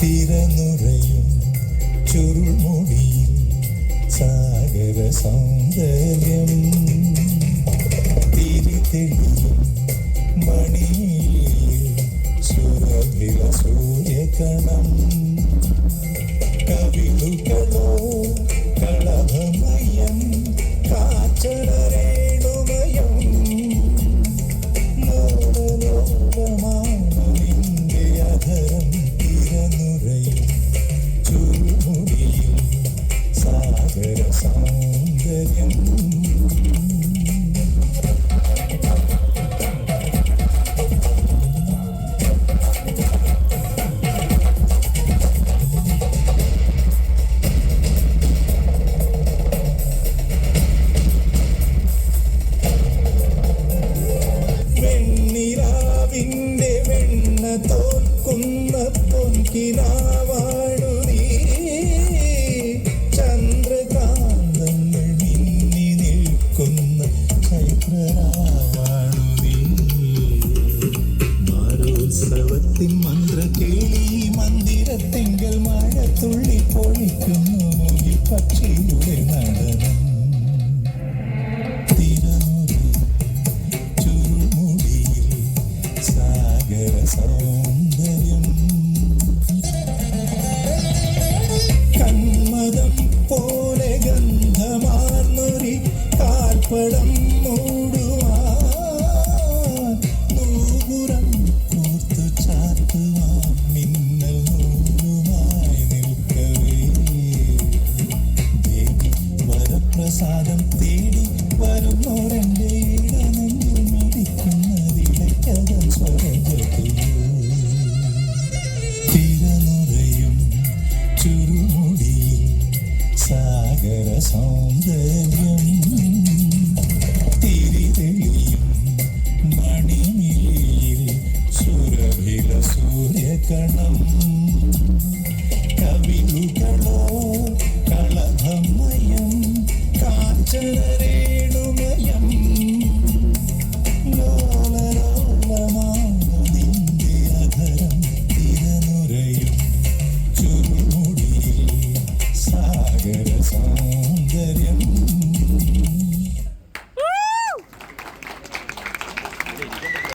തിരനുറയും ചുരുൾമുടിയിൽ സാഗര സൗന്ദര്യം തിരിതെളിയും മണിയിൽ സുരഭില സൂര്യകണം. വെണ്ണ തോൽക്കുന്ന പൊൻകിനാവാണു മാരോത്സവത്തിൻ മന്ത്രകേളി മന്ദിരത്തിങ്കൽ മഴ തുള്ളി പൊഴിക്കുന്നു മുകിൽ പക്ഷിയുടെ നടനം. ചുരുമുടിയിൽ സാഗര സൗന്ദര്യം. കന്മദം പോലെ ഗന്ധമാർന്നൊരി കാൽപ്പടം പ്രസാദം തേടി വരുന്നോരന്റെ ഇടനെഞ്ചിൽ മിടിക്കുന്നതിടയ്ക്കകം സ്വരജത്തിൽ തിരനുറയും ചുരുമുടിയിൽ സാഗര സൗന്ദര്യം. തിരിതെളിയും മണിമിലിയിൽ സുരഭില സൂര്യകണം. കവിതകളോ കളഭമയ